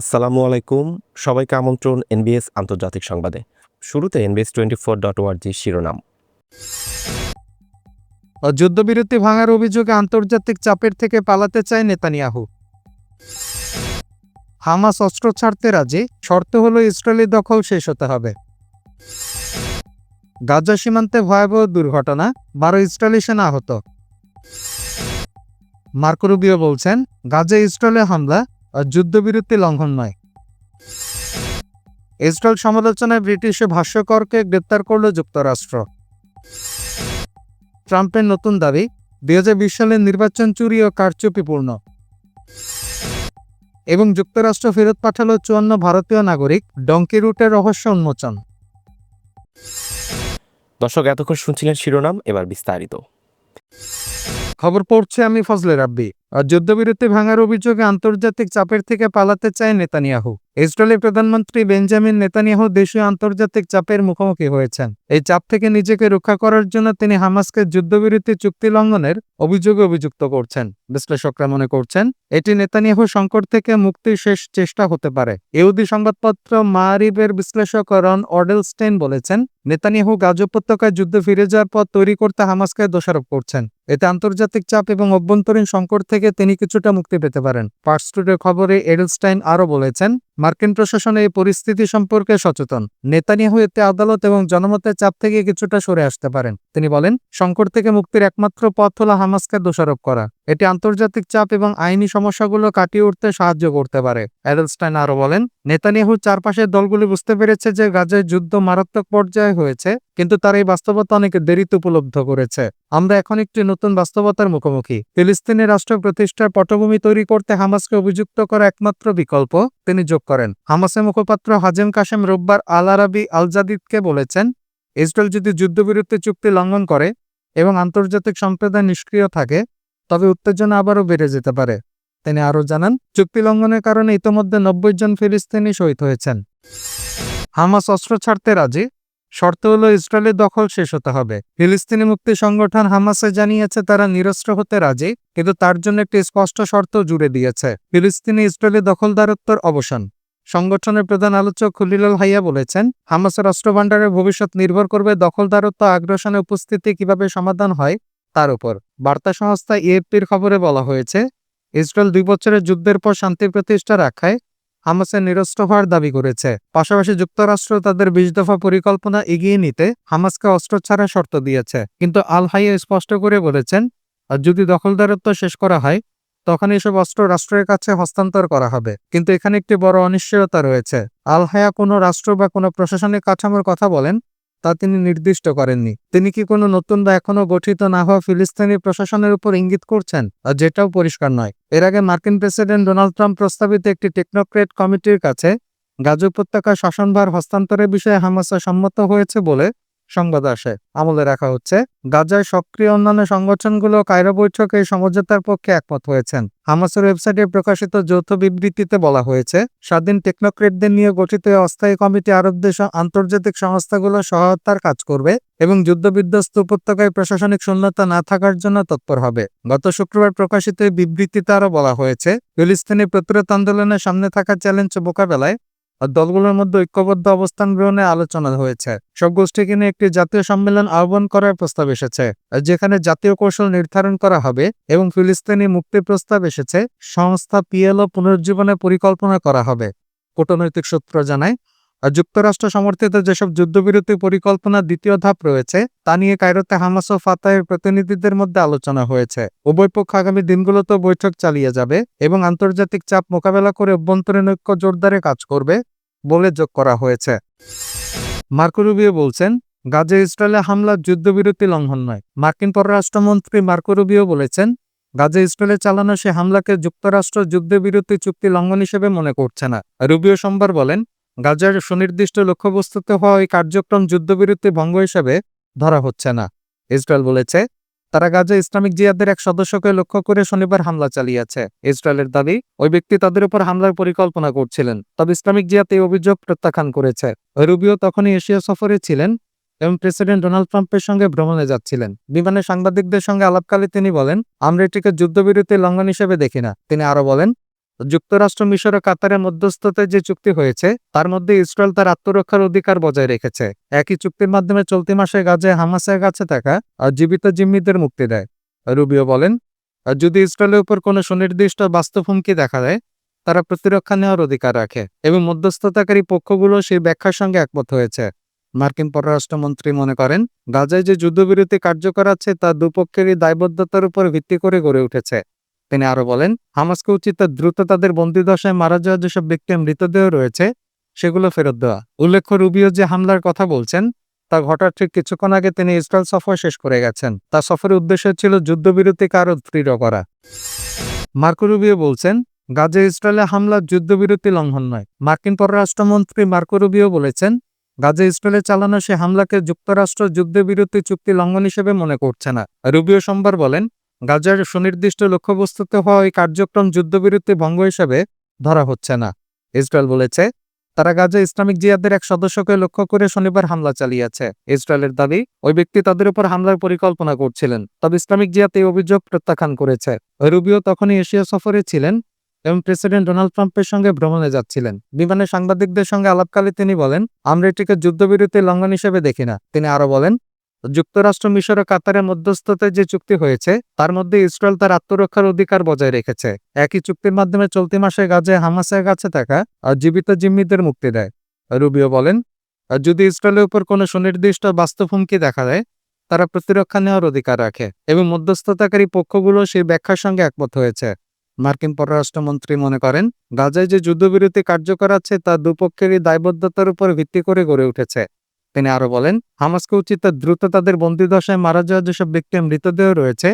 আসসালামু আলাইকুম। সবাইকে আমন্ত্রণ এনবিএস আন্তর্জাতিক সংবাদে। শুরুতে এনবিএস টোয়েন্টি ফোর ডট ওয়ার্জি শিরোনাম। যুদ্ধবিরতি ভাঙার অভিযোগে আন্তর্জাতিক চাপের থেকে পালাতে চায় নেতানিয়াহু। হামাস অস্ত্র ছাড়তে রাজি, শর্ত হলো ইসরায়েলি দখল শেষ হতে হবে। গাজা সীমান্তে ভয়াবহ দুর্ঘটনা, বারো ইসরায়েলি সেনা আহত। মার্কো রুবিও বলছেন গাজা ইসরায়েলে হামলা যুদ্ধবিরতি লঙ্ঘন নয়। ইসরায়েল সমালোচনায় ব্রিটিশ ভাষ্যকরকে গ্রেপ্তার করল যুক্তরাষ্ট্র। ট্রাম্পের নতুন দাবি দুই সালের নির্বাচন চুরি ও কারচুপিপূর্ণ। এবং যুক্তরাষ্ট্র ফেরত পাঠালো চুয়ান্ন ভারতীয় নাগরিক ডঙ্কি রুটের রহস্য উন্মোচন। দর্শক এতক্ষণ শুনছিলেন শিরোনাম এবার বিস্তারিত। খবর পড়ছে আমি ফজলে রাব্বি। যুদ্ধবিরতি ভাঙার অভিযোগে আন্তর্জাতিক চাপের থেকে পালাতে চায় নেতানিয়াহু। ইসরায়েলের প্রধানমন্ত্রী বেঞ্জামিন নেতানিয়াহু দেশীয় আন্তর্জাতিক চাপের মুখোমুখি হয়েছেন। এই চাপ থেকে নিজেকে রক্ষা করার জন্য তিনি হামাসকে যুদ্ধবিরতি চুক্তি লঙ্ঘনের অভিযোগে অভিযুক্ত করছেন। বিশ্লেষকরা মনে করছেন, এটি নেতানিয়াহু সংকট থেকে মুক্তির শেষ চেষ্টা হতে পারে। ইহুদি সংবাদপত্র মারিবের বিশ্লেষক রন অডেলস্টেইন বলেছেন, নেতানিয়াহু গাজ উপত্যকায় যুদ্ধ ফিরে যাওয়ার পর তৈরি করতে হামাসকে দোষারোপ করছেন। এতে আন্তর্জাতিক চাপ এবং অভ্যন্তরীণ সংকট থেকে তিনি কিছুটা মুক্তি পেতে পারেন। পার্সটুডের খবরে এডেলস্টাইন আরও বলেছেন মার্কিন প্রশাসন এই পরিস্থিতি সম্পর্কে সচেতন। নেতানিয়াহু এতে আদালত এবং জনমতের চাপ থেকে কিছুটা সরে আসতে পারেন। তিনি বলেন, সংকট থেকে মুক্তির একমাত্র পথ হল হামাসকে দোষারোপ করা। এটি আন্তর্জাতিক চাপ এবং আইনি সমস্যাগুলো কাটিয়ে উঠতে সাহায্য করতে পারে। এডেলস্টাইন আরও বলেন নেতানিয়াহুর চারপাশের দলগুলি বুঝতে পেরেছে যে গাজায় যুদ্ধ মারাত্মক পর্যায়ে হয়েছে, কিন্তু তার এই বাস্তবতা অনেক দেরিতে উপলব্ধ করেছে। আমরা এখন একটি নতুন বাস্তবতার মুখোমুখি। ফিলিস্তিনের রাষ্ট্র প্রতিষ্ঠার পটভূমি তৈরি করতে হামাসকে অভিযুক্ত করা একমাত্র বিকল্প, তিনি যোগ করেন। হামাসের মুখপাত্র হাজেম কাশেম রোববার আল আরাবি আলজাদিদকে বলেছেন, ইসরায়েল যদি যুদ্ধবিরতি চুক্তি লঙ্ঘন করে এবং আন্তর্জাতিক সম্প্রদায় নিষ্ক্রিয় থাকে তবে উত্তেজনা আবারও বেড়ে যেতে পারে। তিনি আরও জানান, চুক্তি লঙ্ঘনের কারণে ইতোমধ্যে নব্বই জন ফিলিস্তিনি শহীদ হয়েছেন। হামাস অস্ত্র ছাড়তে রাজি? শর্ত হলো ইসরায়েলের দখল শেষ হতে হবে। ফিলিস্তিনি মুক্তি সংগঠন হামাসে জানিয়েছে, তারা নিরস্ত্র হতে রাজি, কিন্তু তার জন্য একটি স্পষ্ট শর্ত জুড়ে দিয়েছে। ফিলিস্তিনি ইসরায়েলি দখলদারত্বর অবসান। সংগঠনের প্রধান আলোচক খুলিলাল হাইয়া বলেছেন, হামাসের অস্ত্রভাণ্ডারের ভবিষ্যৎ নির্ভর করবে দখলদারত্ব আগ্রাসনের উপস্থিতি কীভাবে সমাধান হয় তার উপর। বার্তা সংস্থা ইএফপির খবরে বলা হয়েছে, ইসরায়েল দুই বছরের যুদ্ধের পর শান্তি প্রতিষ্ঠা রাখায় হামাসের নিরস্ত্র হওয়ার দাবি করেছে। পাশাপাশি যুক্তরাষ্ট্র তাদের বিশ দফা পরিকল্পনা এগিয়ে নিতে হামাসকে অস্ত্র ছাড়া শর্ত দিয়েছে। কিন্তু আল হাইয়া স্পষ্ট করে বলেছেন, আর যদি দখলদারত্ব শেষ করা হয়, তখন এসব অস্ত্র রাষ্ট্রের কাছে হস্তান্তর করা হবে। কিন্তু এখানে একটি বড় অনিশ্চয়তা রয়েছে। আল হায়া কোনো রাষ্ট্র বা কোনো প্রশাসনিক কাঠামোর কথা বলেন তা তিনি নির্দিষ্ট করেননি। তিনি কি কোনো নতুন বা এখনও গঠিত না হওয়া ফিলিস্তিনি প্রশাসনের উপর ইঙ্গিত করছেন? যেটাও পরিষ্কার নয়। এর আগে মার্কিন প্রেসিডেন্ট ডোনাল্ড ট্রাম্প প্রস্তাবিত একটি টেকনোক্রেট কমিটির কাছে গাজ উপত্যকার শাসনভার হস্তান্তরের বিষয়ে হামাসা সম্মত হয়েছে বলে সংবাদ আসে। আমলে রাখা হচ্ছে, গাজায় সক্রিয় অন্যান্য সংগঠনগুলো কায়রো বৈঠকে সমঝোতার পক্ষে একমত হয়েছেন। হামাসের ওয়েবসাইটে প্রকাশিত যৌথ বিবৃতিতে বলা হয়েছে, স্বাধীন টেকনোক্রেটদের নিয়ে গঠিত অস্থায়ী কমিটি আরব দেশ আন্তর্জাতিক সংস্থাগুলো সহায়তার কাজ করবে এবং যুদ্ধবিধ্বস্ত উপত্যকায় প্রশাসনিক শূন্যতা না থাকার জন্য তৎপর হবে। গত শুক্রবার প্রকাশিত বিবৃতিতে আরও বলা হয়েছে, ফিলিস্তিনি প্রতিরোধ আন্দোলনের সামনে থাকা চ্যালেঞ্জ মোকাবেলায় আর দলগুলোর মধ্যে ঐক্যবদ্ধ অবস্থান গ্রহণে আলোচনা হয়েছে। সব গোষ্ঠীকে নিয়ে একটি জাতীয় সম্মেলন আহ্বান করার প্রস্তাব এসেছে যেখানে জাতীয় কৌশল নির্ধারণ করা হবে এবং ফিলিস্তিনি মুক্তি প্রস্তাব এসেছে, সংস্থা পিএলও পুনর্জীবনের পরিকল্পনা করা হবে। কূটনৈতিক সূত্র জানায় যুক্তরাষ্ট্র সমর্থিত যেসব যুদ্ধবিরতি পরিকল্পনার দ্বিতীয় ধাপ রয়েছে, তা নিয়ে কায়রোতে হামাস ও ফাতাহের প্রতিনিধিদের মধ্যে আলোচনা হয়েছে। উভয় পক্ষ আগামী দিনগুলোতেও বৈঠক চালিয়ে যাবে এবং আন্তর্জাতিক চাপ মোকাবেলা করে অভ্যন্তরীণ ঐক্য জোরদারে কাজ করবে বলে যোগ করা হয়েছে। মার্কো রুবিও বলছেন, গাজে ইসরায়েলে হামলা যুদ্ধবিরতি লঙ্ঘন নয়। মার্কিন পররাষ্ট্রমন্ত্রী মার্কো রুবিও বলেছেন, গাজে ইসরায়েলে চালানো সে হামলাকে যুক্তরাষ্ট্র যুদ্ধবিরতি চুক্তি লঙ্ঘন হিসেবে মনে করছে না। রুবিও সোমবার বলেন গাজার সুনির্দিষ্ট লক্ষ্যবস্তুতে হওয়া এই কার্যক্রম যুদ্ধবিরতি ভঙ্গ হিসেবে ধরা হচ্ছে না। ইসরায়েল বলেছে, তারা গাজা ইসলামিক জিয়াদের এক সদস্যকে লক্ষ্য করে শনিবার হামলা চালিয়েছে। ইসরায়েলের দাবি, ওই ব্যক্তি তাদের উপর হামলার পরিকল্পনা করছিলেন, তবে ইসলামিক জিয়াদ এই অভিযোগ প্রত্যাখ্যান করেছে। রুবিও তখনই এশিয়া সফরে ছিলেন এবং প্রেসিডেন্ট ডোনাল্ড ট্রাম্পের সঙ্গে ভ্রমণে যাচ্ছিলেন। বিমানে সাংবাদিকদের সঙ্গে আলাপকালে তিনি বলেন, আমরা এটিকে যুদ্ধবিরতি লঙ্ঘন হিসেবে দেখি না। তিনি আরও বলেন যুক্তরাষ্ট্র মিশর ও কাতারের মধ্যস্থতায় যে চুক্তি হয়েছে, তার মধ্যে ইসরায়েল তার আত্মরক্ষার অধিকার বজায় রেখেছে। একই চুক্তির মাধ্যমে চলতি মাসে গাজে হামাসের কাছে থাকা জীবিত জিম্মিদের মুক্তি দেয়। রুবিও বলেন যদি ইসরায়েলের উপর কোনো সুনির্দিষ্ট বাস্তব হুমকি দেখা দেয়, তারা প্রতিরক্ষা নেওয়ার অধিকার রাখে এবং মধ্যস্থতাকারী পক্ষগুলো সেই ব্যাখ্যার সঙ্গে একমত হয়েছে। মার্কিন পররাষ্ট্রমন্ত্রী মনে করেন, গাজায় যে যুদ্ধবিরতি কার্যকর আছে, তা দুপক্ষেরই দায়বদ্ধতার উপর ভিত্তি করে গড়ে উঠেছে। তিনি আরও বলেন, হামাসকে উচিত দ্রুত তাদের বন্দিদশায় মারা যাওয়া যেসব ব্যক্তির মৃতদেহ রয়েছে, সেগুলো ফেরত দেওয়া। উল্লেখ্য রুবিও যে হামলার কথা বলছেন, তা ঘটার ঠিক কিছুক্ষণ আগে তিনি ইসরায়েল সফর শেষ করে গেছেন। তার সফরের উদ্দেশ্য ছিল যুদ্ধবিরতিকে আরও দৃঢ় করা। মার্কো রুবিও বলছেন, গাজে ইসরায়েলে হামলা যুদ্ধবিরতি লঙ্ঘন নয়। মার্কিন পররাষ্ট্রমন্ত্রী মার্কো রুবিও বলেছেন, গাজে ইসরায়েলে চালানো সে হামলাকে যুক্তরাষ্ট্র যুদ্ধবিরতি চুক্তি লঙ্ঘন হিসেবে মনে করছে না। রুবিও সোমবার বলেন গাজার সুনির্দিষ্ট লক্ষ্যবস্তুতে হওয়া এই কার্যক্রম যুদ্ধবিরতি ভঙ্গ হিসেবে ধরা হচ্ছে না। ইসরায়েল বলেছে, তারা গাজা ইসলামিক জিয়াদের এক সদস্যকে লক্ষ্য করে শনিবার হামলা চালিয়েছে। ইসরায়েলের দাবি, ওই ব্যক্তি তাদের উপর হামলার পরিকল্পনা করছিলেন, তবে ইসলামিক জিয়াদ এই অভিযোগ প্রত্যাখ্যান করেছে। রুবিও তখনই এশিয়া সফরে ছিলেন এবং প্রেসিডেন্ট ডোনাল্ড ট্রাম্পের সঙ্গে ভ্রমণে যাচ্ছিলেন। বিমানে সাংবাদিকদের সঙ্গে আলাপকালে তিনি বলেন, আমরা এটিকে যুদ্ধবিরতি লঙ্ঘন হিসেবে দেখি না। তিনি আরও বলেন যুক্তরাষ্ট্র মিশর ও কাতারের মধ্যস্থতায় যে চুক্তি হয়েছে, তার মধ্যে ইসরায়েল তার আত্মরক্ষার অধিকার বজায় রেখেছে। একই চুক্তির মাধ্যমে চলতি মাসে গাজে হামাসের কাছে থাকা আর জীবিত জিম্মিদের মুক্তি দেয়। রুবিও বলেন যদি ইসরায়েলের উপর কোনো সুনির্দিষ্ট বাস্তব হুমকি দেখা দেয়, তারা প্রতিরক্ষা নেওয়ার অধিকার রাখে এবং মধ্যস্থতাকারী পক্ষগুলো সেই ব্যাখ্যার সঙ্গে একমত হয়েছে। মার্কিন পররাষ্ট্রমন্ত্রী মনে করেন, গাজায় যে যুদ্ধবিরতি কার্যকর আছে, তা দুপক্ষেরই দায়বদ্ধতার উপর ভিত্তি করে গড়ে উঠেছে। তিনি আরও বলেন, হামাসকে উচিত দ্রুত তাদের বন্দিদশায় মারা যাওয়া যেসব ব্যক্তির মৃতদেহ রয়েছে,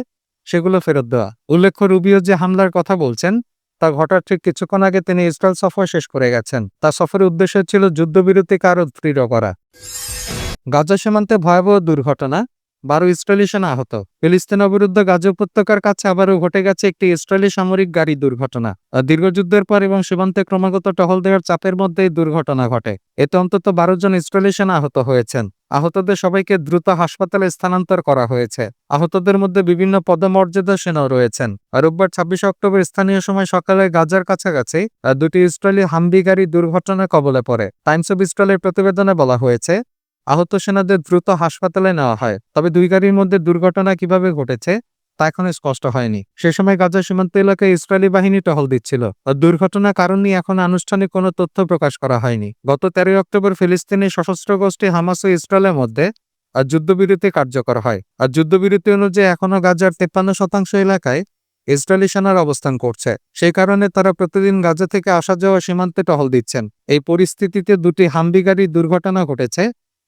সেগুলো ফেরত দেওয়া। উল্লেখ্য রুবিও যে হামলার কথা বলছেন, তা ঘটার ঠিক কিছুক্ষণ আগে তিনি ইসরায়েল সফর শেষ করে গেছেন। তার সফরের উদ্দেশ্য ছিল যুদ্ধবিরতিকে আরও দৃঢ় করা। গাজা সীমান্তে ভয়াবহ দুর্ঘটনা বারো ইসরায়েলি আহত। ফিলিস্তিন অবরুদ্ধ গাজা উপত্যকার কাছে আবারও ঘটে গেছে একটি ইসরায়েলি সামরিক গাড়ি দুর্ঘটনা। দীর্ঘযুদ্ধের পর এবং সীমান্তে ক্রমাগত টহল দেওয়ার চাপের মধ্যে দুর্ঘটনা ঘটে। এতে অন্তত বারো জন ইসরায়েলি আহত হয়েছেন। আহতদের সবাইকে দ্রুত হাসপাতালে স্থানান্তর করা হয়েছে। আহতদের মধ্যে বিভিন্ন পদমর্যাদা সেনাও রয়েছেন। রোববার ছাব্বিশে অক্টোবর স্থানীয় সময় সকালে গাজার কাছাকাছি দুটি ইসরায়েলি হামবি গাড়ি দুর্ঘটনার কবলে পড়ে। টাইমস অব ইসরায়েলের প্রতিবেদনে বলা হয়েছে আহত সেনাদের দ্রুত হাসপাতালে নেওয়া হয়। তবে দুই গাড়ির মধ্যে দুর্ঘটনা কীভাবে ঘটেছে, তা এখনও স্পষ্ট হয়নি। সে সময় গাজা সীমান্ত এলাকায় ইসরায়েলি বাহিনী টহল দিচ্ছিল। দুর্ঘটনার কারণ নিয়ে এখন আনুষ্ঠানিক কোনো তথ্য প্রকাশ করা হয়নি। গত তেরোই অক্টোবর ফিলিস্তিনি সশস্ত্র গোষ্ঠী হামাস ও ইসরায়েলের মধ্যে আর যুদ্ধবিরতি কার্যকর হয়। আর যুদ্ধবিরতি অনুযায়ী এখনও গাজার তেপ্পান্ন শতাংশ এলাকায় ইসরায়েলি সেনার অবস্থান করছে। সেই কারণে তারা প্রতিদিন গাজা থেকে আসা যাওয়া সীমান্তে টহল দিচ্ছেন। এই পরিস্থিতিতে দুটি হামবি গাড়ির দুর্ঘটনা ঘটেছে।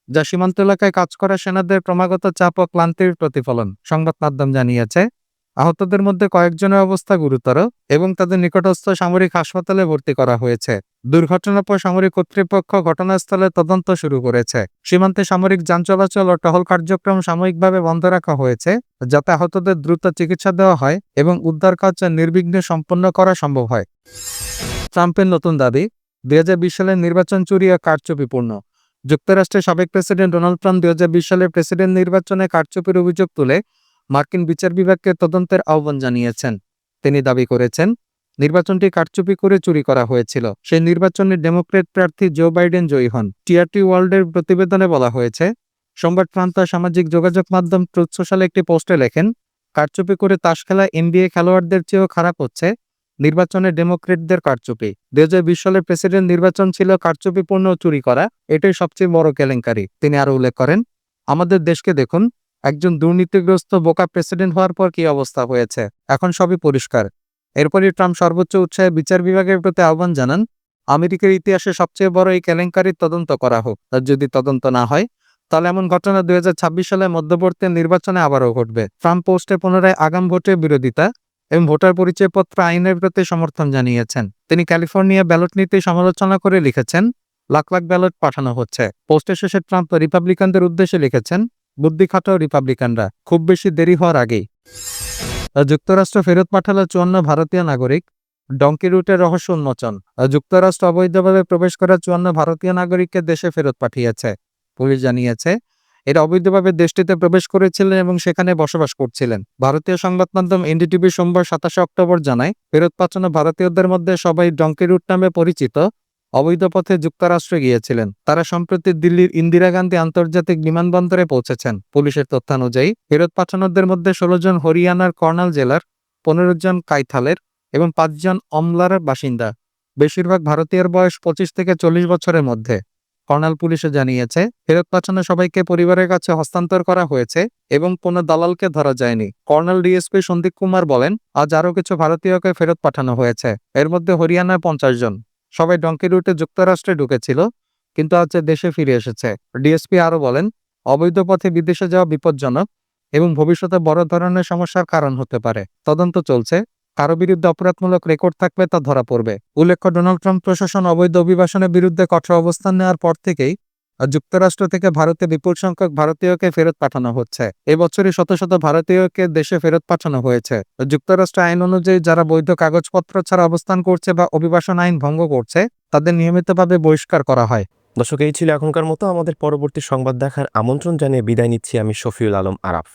যা সীমান্ত এলাকায় কাজ করা সেনাদের ক্রমাগত চাপ ও ক্লান্তির প্রতিফলন সংবাদ মাধ্যম জানিয়েছে। আহতদের মধ্যে কয়েকজনের অবস্থা গুরুতর এবং তাদের নিকটস্থ সামরিক হাসপাতালে ভর্তি করা হয়েছে। দুর্ঘটনার পর সামরিক কর্তৃপক্ষ ঘটনাস্থলে তদন্ত শুরু করেছে। সীমান্তে সামরিক যান চলাচল ও টহল কার্যক্রম সাময়িকভাবে বন্ধ রাখা হয়েছে, যাতে আহতদের দ্রুত চিকিৎসা দেওয়া হয় এবং উদ্ধার কাজ নির্বিঘ্নে সম্পন্ন করা সম্ভব হয়। ট্রাম্পের নতুন দাবি, দুই হাজার বিশ সালের নির্বাচন চুরি ও কারচুপিপূর্ণ। যুক্তরাষ্ট্রের সাবেক প্রেসিডেন্ট ডোনাল্ড ট্রাম্প দুই সালের প্রেসিডেন্ট নির্বাচনে কারচুপির অভিযোগ তুলে মার্কিন বিচার বিভাগকে তদন্তের আহ্বান জানিয়েছেন। তিনি দাবি করেছেন, নির্বাচনটি কারচুপি করে চুরি করা হয়েছিল। সেই নির্বাচনে ডেমোক্রেট প্রার্থী জো বাইডেন জয়ী হন। টিআরটি ওয়ার্ল্ডের প্রতিবেদনে বলা হয়েছে, সোমবার ট্রাম্প তার সামাজিক যোগাযোগ মাধ্যম ট্রুথ সোশ্যালে একটি পোস্টে লেখেন, কারচুপি করে তাস খেলা এনবিএ খেলোয়াড়দের চেয়েও খারাপ হচ্ছে নির্বাচনে ডেমোক্রেটদের কারচুপি। দুই হাজার সালের প্রেসিডেন্ট নির্বাচন ছিল কারচুপিপূর্ণ চুরি করা। এটাই সবচেয়ে বড় কেলেঙ্কারি, তিনি আরও উল্লেখ করেন। আমাদের দেশকে দেখুন, একজন দুর্নীতিগ্রস্ত বোকা প্রেসিডেন্ট হওয়ার পর কি অবস্থা হয়েছে? এখন সবই পরিষ্কার। এরপরই ট্রাম্প সর্বোচ্চ উৎসাহে বিচার বিভাগের প্রতি আহ্বান জানান, আমেরিকার ইতিহাসে সবচেয়ে বড় এই কেলেঙ্কারির তদন্ত করা হোক। আর যদি তদন্ত না হয়, তাহলে এমন ঘটনা দুই সালে মধ্যবর্তী নির্বাচনে আবারও ঘটবে। ট্রাম্প পোস্টে পুনরায় আগাম ভোটের বিরোধিতা এবং ভোটার পরিচয়পত্র আইনের প্রতি সমর্থন জানিয়েছেন। তিনি ক্যালিফোর্নিয়া ব্যালট নীতি সমালোচনা করে লিখেছেন, লাখ লাখ ব্যালট পাঠানো হচ্ছে। পোস্টের শেষে ট্রাম্প রিপাবলিকানদের উদ্দেশ্যে লিখেছেন, বুদ্ধি খাটাও রিপাবলিকানরা, খুব বেশি দেরি হওয়ার আগেই। যুক্তরাষ্ট্র ফেরত পাঠালো চুয়ান্ন ভারতীয় নাগরিক। ডঙ্কি রুটের রহস্য উন্মোচন। যুক্তরাষ্ট্র অবৈধভাবে প্রবেশ করা চুয়ান্ন ভারতীয় নাগরিককে দেশে ফেরত পাঠিয়েছে। পুলিশ জানিয়েছে এরা অবৈধভাবে দেশটিতে প্রবেশ করেছিলেন এবং সেখানে বসবাস করছিলেন। ভারতীয় সংবাদ মাধ্যম এনডিটিভি সোমবার সাতাশে অক্টোবর জানায়, ফেরত পাঠানো ভারতীয়দের মধ্যে সবাই ডঙ্কি রুট নামে পরিচিত, অবৈধ পথে যুক্তরাষ্ট্রে গিয়েছিলেন। তারা সম্প্রতি দিল্লির ইন্দিরা গান্ধী আন্তর্জাতিক বিমানবন্দরে পৌঁছেছেন। পুলিশের তথ্যানুযায়ী, ফেরত পাঠানোদের মধ্যে ষোলো জন হরিয়ানার কর্নাল জেলার, পনেরো জন কাইথালের এবং পাঁচজন অমলার বাসিন্দা। বেশিরভাগ ভারতীয়ের বয়স পঁচিশ থেকে চল্লিশ বছরের মধ্যে। কর্নাল পুলিশে জানিয়েছে, ফেরত পাঠানো সবাইকে পরিবারের কাছে হস্তান্তর করা হয়েছে এবং কোনো দালালকে ধরা যায়নি। কর্নাল ডিএসপি সন্দীপ কুমার বলেন, আজ আরও কিছু ভারতীয়কে ফেরত পাঠানো হয়েছে। এর মধ্যে হরিয়ানায় পঞ্চাশ জন। সবাই ডঙ্কি রুটে যুক্তরাষ্ট্রে ঢুকেছিল, কিন্তু আজ দেশে ফিরে এসেছে। ডিএসপি আরও বলেন, অবৈধ পথে বিদেশে যাওয়া বিপজ্জনক এবং ভবিষ্যতে বড় ধরনের সমস্যার কারণ হতে পারে। তদন্ত চলছে কারও বিরুদ্ধে অপরাধমূলক রেকর্ড থাকলে তা ধরা পড়বে। উল্লেখ্য, ডোনাল্ড ট্রাম্প প্রশাসন অবৈধ অভিবাসনের বিরুদ্ধে কঠোর অবস্থান নেওয়ার পর থেকেই যুক্তরাষ্ট্র থেকে ভারতে বিপুল সংখ্যক ভারতীয়কে ফেরত পাঠানো হচ্ছে। এবছরই শত শত ভারতীয়কে দেশে ফেরত পাঠানো হয়েছে। যুক্তরাষ্ট্র আইন অনুযায়ী যারা বৈধ কাগজপত্র ছাড়া অবস্থান করছে বা অভিবাসন আইন ভঙ্গ করছে, তাদের নিয়মিতভাবে বহিষ্কার করা হয়। দর্শক, এই ছিল এখনকার মতো। আমাদের পরবর্তী সংবাদ দেখার আমন্ত্রণ জানিয়ে বিদায় নিচ্ছি আমি শফিউল আলম আরাফ।